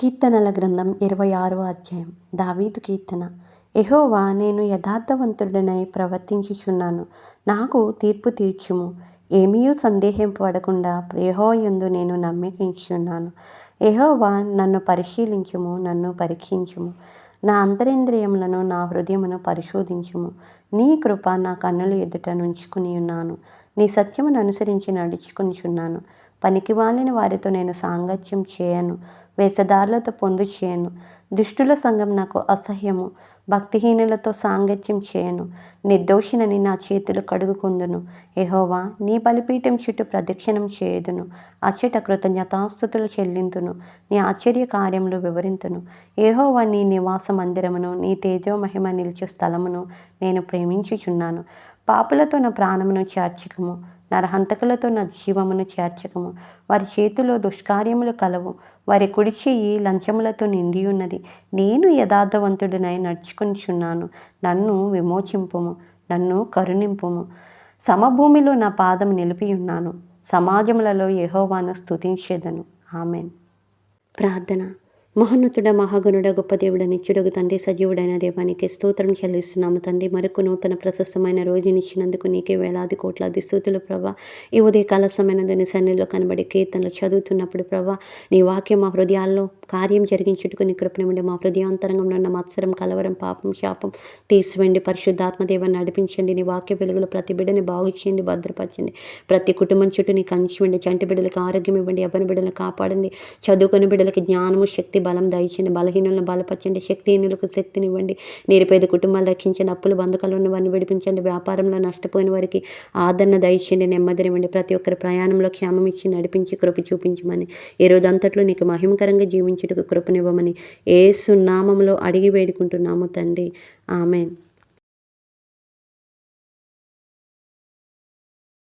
కీర్తనల గ్రంథం ఇరవై ఆరో అధ్యాయం. దావీదు కీర్తన. ఎహోవా నేను యథార్థవంతుడనై ప్రవర్తించుచున్నాను. నాకు తీర్పు తీర్చుము. ఏమీ సందేహింపడకుండా యెహోవాయందు నేను నమ్మకించున్నాను ఎహోవా నన్ను పరిశీలించుము నన్ను పరీక్షించుము. నా అంతరింద్రియములను నా హృదయమును పరిశోధించుము. నీ కృప నా కన్నుల ఎదుట నుంచుకుని ఉన్నాను. నీ సత్యమును అనుసరించి నడుచుకునిచున్నాను పనికి మాలిన వారితో నేను సాంగత్యం చేయను. వేషధారులతో పొందు చేయను. దుష్టుల సంఘం నాకు అసహ్యము. భక్తిహీనులతో సాంగత్యం చేయను. నిర్దోషినని నా చేతులు కడుగుకుందును. ఎహోవా నీ బలిపీఠం చుట్టూ ప్రదక్షిణం చేయుదును. అచ్చట కృతజ్ఞతాస్థుతులు చెల్లింతును. నీ ఆశ్చర్య కార్యములు వివరింతును. ఏహోవా నీ నివాస మందిరమును నీ తేజో మహిమ నిలిచు స్థలమును నేను ప్రేమించుచున్నాను. పాపులతో నా ప్రాణమును చేర్చకము. నరహంతకులతో నా జీవమును చేర్చకము. వారి చేతిలో దుష్కార్యములు కలవు. వారి కుడి చెయ్యి లంచములతో నిండి ఉన్నది నేను యథార్థవంతుడినై నడుచుకునిచున్నాను. నన్ను విమోచింపుము. నన్ను కరుణింపుము. సమభూమిలో నా పాదం నిలిపి ఉన్నాను సమాజములలో యహోవాను స్తుతించేదను. ఆమెన్. ప్రార్థన. మహోన్నతుడ మహాగణుడ గొప్ప దేవుడ నిత్యుడగు తండ్రి సజీవుడైన దేవానికి స్తోత్రం చెల్లిస్తున్నాము తండ్రి. మరొక నూతన ప్రశస్తమైన రోజునిచ్చినందుకు నీకే వేలాది కోట్లాది స్థుతులు ప్రభా. ఈ ఉదయకాల సమయనందుని సన్నిలో కనబడి కీర్తనలు చదువుతున్నప్పుడు ప్రభా నీ వాక్యం మా హృదయాల్లో కార్యం జరిగించుటకు నీ కృపణముండి మా హృదయాంతరంగంలో ఉన్న మత్సరం కలవరం పాపం శాపం తీసివండి పరిశుద్ధాత్మదేవ నడిపించండి. నీ వాక్య వెలుగులో ప్రతి బిడ్డని బాగు చేయండి భద్రపరచండి. ప్రతి కుటుంబం చుట్టూ నీ కంచివ్వండి చంటి బిడ్డలకు ఆరోగ్యం ఇవ్వండి. ఎవరి బిడ్డలను కాపాడండి. చదువుకుని బిడ్డలకి జ్ఞానము శక్తి బలం దయచండి బలహీనులను బలపరచండి. శక్తిహీనులకు శక్తినివ్వండి. నిరుపేద కుటుంబాలు రక్షించండి. అప్పులు బంధకాలు ఉన్న వారిని విడిపించండి. వ్యాపారంలో నష్టపోయిన వారికి ఆదరణ దయచండి నెమ్మదినివ్వండి. ప్రతి ఒక్కరి ప్రయాణంలో క్షేమం ఇచ్చి నడిపించి కృప చూపించమని ఈ రోజు అంతట్లో నీకు మహిమకరంగా జీవించుటకు కృపనివ్వమని ఏసు నామంలో అడిగి వేడుకుంటున్నాము తండ్రి. ఆమెన్.